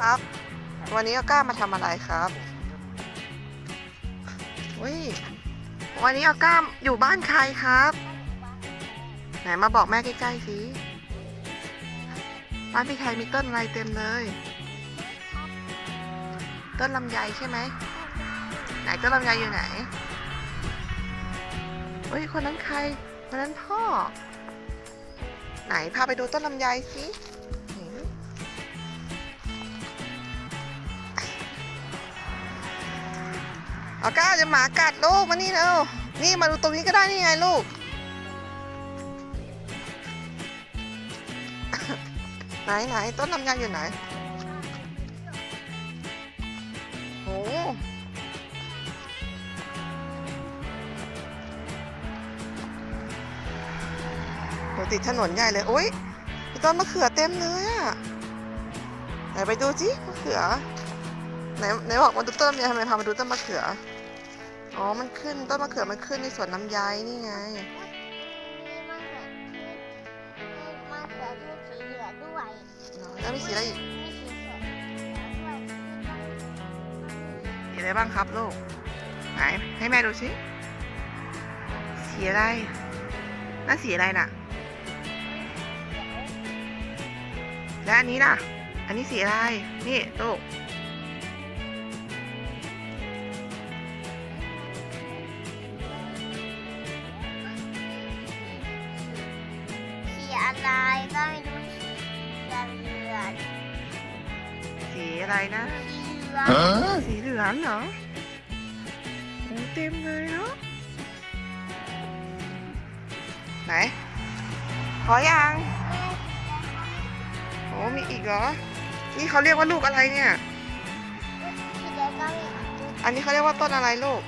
ครับ วันนี้อาก้ามาทำอะไรครับอุ้ยวันนี้อาก้าอยู่บ้านใครครับ ไหนมาบอกแม่ใกล้ๆสิบ้านพี่ไทยมีต้นอะไรเต็มเลย ต้นลำไยใช่ไหม ไหนต้นลำไยอยู่ไหนเฮ้ยคนนั้นใครคนนั้นพ่อ ไหนพาไปดูต้นลำไยสิ เอาก้าจะหมากัดลูกมานี่เร็วนี่มาดูตรงนี้ก็ได้นี่ไงลูกไหนไหนต้นลำไยอยู่ไหนโอ้โหติดถนนใหญ่เลยโอ๊ยต้นมะเขือเต็มเลยอะไหนไปดูสิมะเขือไหนไหนบอกมาดูต้นลำไยทำไมพามาดูต้นมะเขือ อ๋อ มันขึ้นต้นมะเขือมันขึ้นในสวนลำไยนี่ไง มีมะเขือเทศมีมะเขือเทศสีเหลืองด้วยแล้วมีสีอะไรอีก มีสีเขียวด้วยสีอะไรบ้างครับลูก ไหน ให้แม่ดูสิ สีอะไรนั่นสีอะไรน่ะ และอันนี้น่ะ อันนี้สีอะไร นี่ลูก อะไรนะสีเหลืองสีเหลืองเหรอโอ้เต็มเลยเนาะ ไหนพอยังโอ้มีอีกเหรอ นี่เขาเรียกว่าลูกอะไรเนี่ยสีแดงก็มีอันนี้เขาเรียกว่าต้นอะไรลูก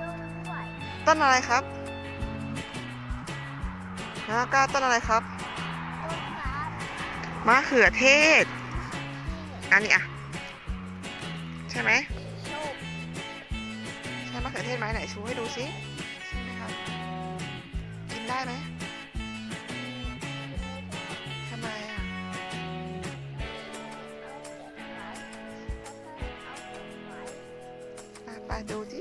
ลูกด้วยต้นอะไรครับแล้วก็ต้นอะไรครับต้นครับมะเขือเทศ อันนี้อะ ใช่ไหมใช่มะเขือเทศไหมไหนชูให้ดูสิใช่ไหมครับกินได้ไหมทำไมอะไปดูดิ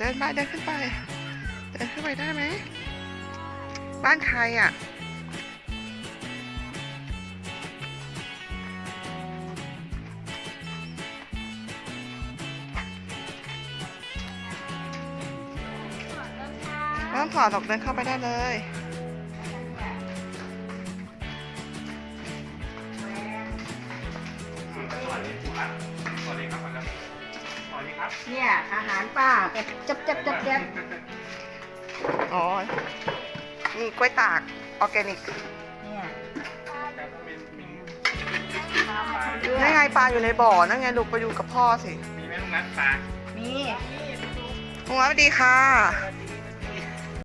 เดินไปเดินขึ้นไป เดินขึ้นไปได้ไหม บ้านใครอะไม่ต้องถอดหรอกเดินเข้าไปได้เลยเนี่ยอาหารป้าแบบจับจับจับจับ อ๋อ นี่กล้วยตากออร์แกนิกเนี่ยนั่นไงปลาอยู่ในบ่อนั่นไงลูกไปดูกับพ่อสิ มีไหมลุงนัทปลามีลุงรับสวัสดีค่ะสวัสดี